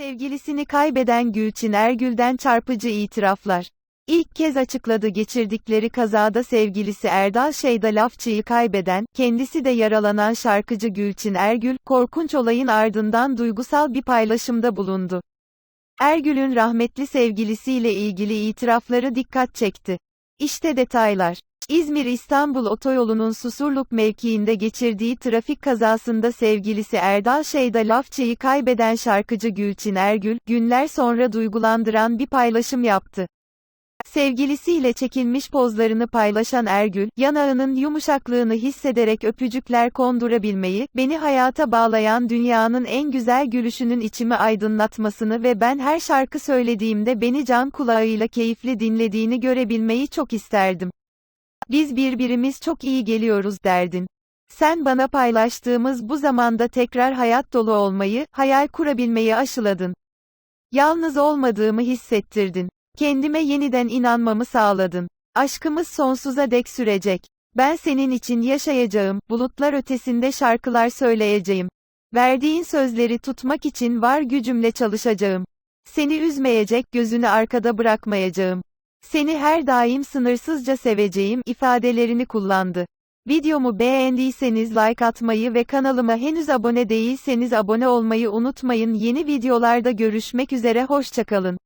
Sevgilisini kaybeden Gülçin Ergül'den çarpıcı itiraflar. İlk kez açıkladı geçirdikleri kazada sevgilisi Erdal Şeyda Lafçı'yı kaybeden, kendisi de yaralanan şarkıcı Gülçin Ergül, korkunç olayın ardından duygusal bir paylaşımda bulundu. Ergül'ün rahmetli sevgilisiyle ilgili itirafları dikkat çekti. İşte detaylar. İzmir-İstanbul otoyolunun Susurluk mevkiinde geçirdiği trafik kazasında sevgilisi Erdal Şeyda Lafçı'yı kaybeden şarkıcı Gülçin Ergül, günler sonra duygulandıran bir paylaşım yaptı. Sevgilisiyle çekilmiş pozlarını paylaşan Ergül, yanağının yumuşaklığını hissederek öpücükler kondurabilmeyi, beni hayata bağlayan dünyanın en güzel gülüşünün içimi aydınlatmasını ve ben her şarkı söylediğimde beni can kulağıyla keyifli dinlediğini görebilmeyi çok isterdim. Biz birbirimiz çok iyi geliyoruz derdin. Sen bana paylaştığımız bu zamanda tekrar hayat dolu olmayı, hayal kurabilmeyi aşıladın. Yalnız olmadığımı hissettirdin. Kendime yeniden inanmamı sağladın. Aşkımız sonsuza dek sürecek. Ben senin için yaşayacağım, bulutlar ötesinde şarkılar söyleyeceğim. Verdiğin sözleri tutmak için var gücümle çalışacağım. Seni üzmeyecek, gözünü arkada bırakmayacağım. Seni her daim sınırsızca seveceğim ifadelerini kullandı. Videomu beğendiyseniz like atmayı ve kanalıma henüz abone değilseniz abone olmayı unutmayın. Yeni videolarda görüşmek üzere hoşçakalın.